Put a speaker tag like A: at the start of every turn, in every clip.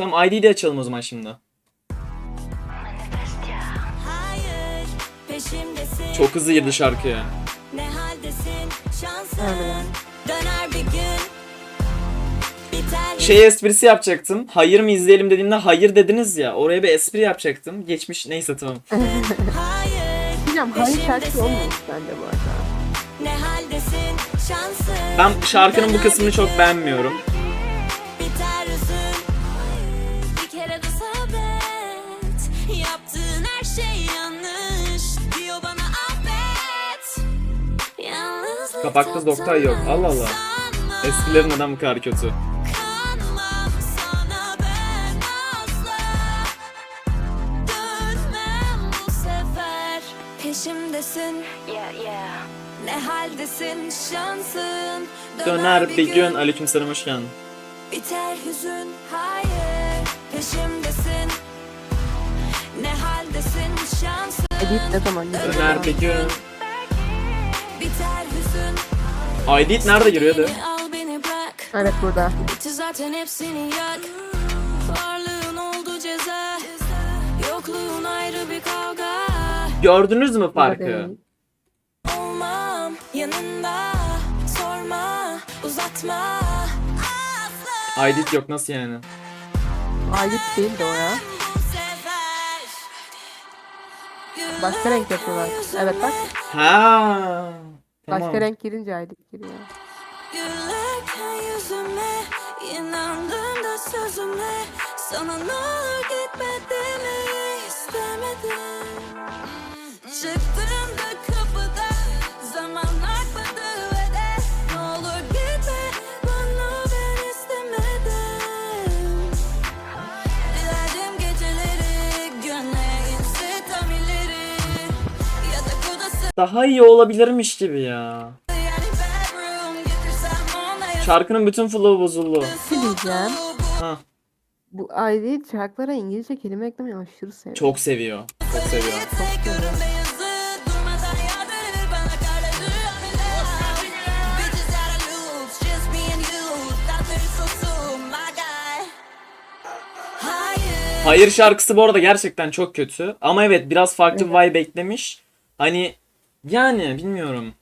A: Tamam ID'yi de açalım o zaman şimdi.
B: Hayır, peşimdesin.
A: Çok hızlı girdi şarkıya.
B: Ne haldesin? Şansın döner bir gün. Biter
A: Şey esprisi yapacaktım. Hayır mı izleyelim dediğimde hayır dediniz ya. Oraya bir espri yapacaktım. Geçmiş neyse tamam.
B: Hayır,
C: hayır şarkı olmamış bence bu arada.
B: Ne haldesin? Şansın
A: Ben şarkının bu kısmını çok beğenmiyorum. Kapakta doktor yok. Allah Allah. Eskilerin neden bu kadar kötü?
B: Kanmam sana ben asla Dönmem bu sefer Peşimdesin Ne haldesin şansın
A: Döner bir gün. Aleykümselam hoş geldin.
B: Biter hüzün hayır Peşimdesin Ne haldesin şansın
C: zaman gidiyor?
A: Döner bir gün. ID nerede giriyordu?
C: Evet burada.
B: Zaten hepsini yak Varlığın oldu ceza Yokluğun ayrı bir kavga
A: Gördünüz mü farkı?
C: değil.
B: Olmam yanında Sorma uzatma
A: ID yok nasıl yani?
C: Ayıp değildi o ya. Başka renk yapıyorlar. Evet bak.
A: Ha.
C: Başka
A: Tamam.
C: renk girince aylık giriyor.
B: Gülerken yüzüme inandım da sözüme Sana ne olur gitme demeyi istemedim
A: Daha iyi olabilirmiş gibi ya. Şarkının bütün flow'u bozuldu.
C: Bir şey diyeceğim.
A: Ha.
C: Bu ID şarkılara İngilizce kelime eklemeyi aşırı seviyorum.
A: Çok seviyor. Çok seviyor.
B: My guy Hayır
A: şarkısı bu arada gerçekten çok kötü. Ama evet biraz farklı bir vibe eklemiş. Hani yani bilmiyorum.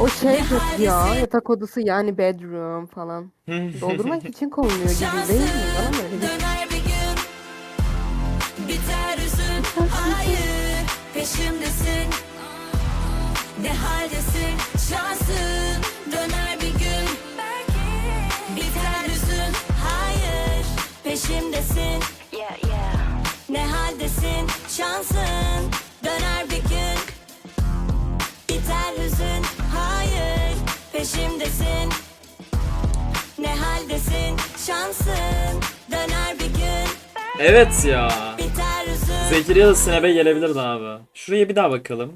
C: O şey kötü ya. Yatak odası yani bedroom falan. Doldurmak için konuluyor gibi değil mi? Bana mı öyle bir
B: Döner bir gün. Biter hüzün Hayır Peşimdesin. Ne haldesin? Şansın şansın döner bir gün
A: Evet ya. Zekeriya da Snap'e gelebilirdi abi. Şuraya bir daha bakalım.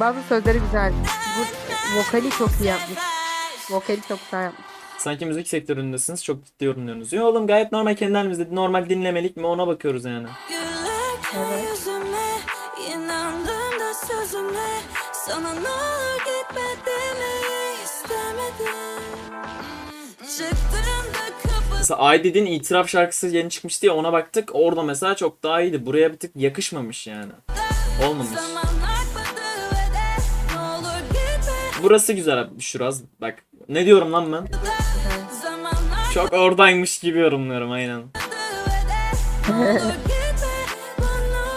C: bazı sözleri güzel. Bu vokali çok iyi yapmış. Vokali çok güzel yapmış.
A: Sanki müzik sektöründesiniz. Çok ciddi yorumluyorsunuz. Yo oğlum gayet normal kendi halimizde. Normal dinlemelik mi ona bakıyoruz yani.
B: sözüme sana ne olur gitme demeyi istemedim
A: Mesela ID'nin itiraf şarkısı yeni çıkmıştı ya ona baktık. Orada mesela çok daha iyiydi. Buraya bir tık yakışmamış yani. Olmamış. Burası güzel abi. Şuraz. Bak. Ne diyorum lan ben? Çok oradaymış gibi yorumluyorum aynen.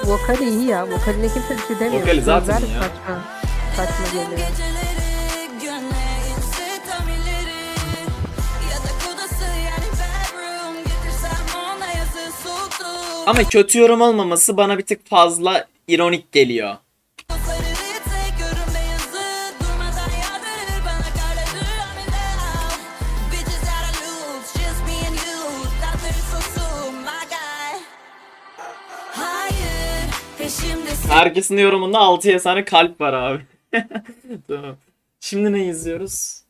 C: Vokali iyi ya. Vokaline kimse bir şey demiyor.
A: Vokali zaten
C: Sözler
A: ya.
C: Saçma. Saçma geliyor.
A: Ama kötü yorum olmaması bana bir tık fazla ironik geliyor. Herkesin yorumunda 6 tane kalp var abi. tamam. Şimdi ne izliyoruz?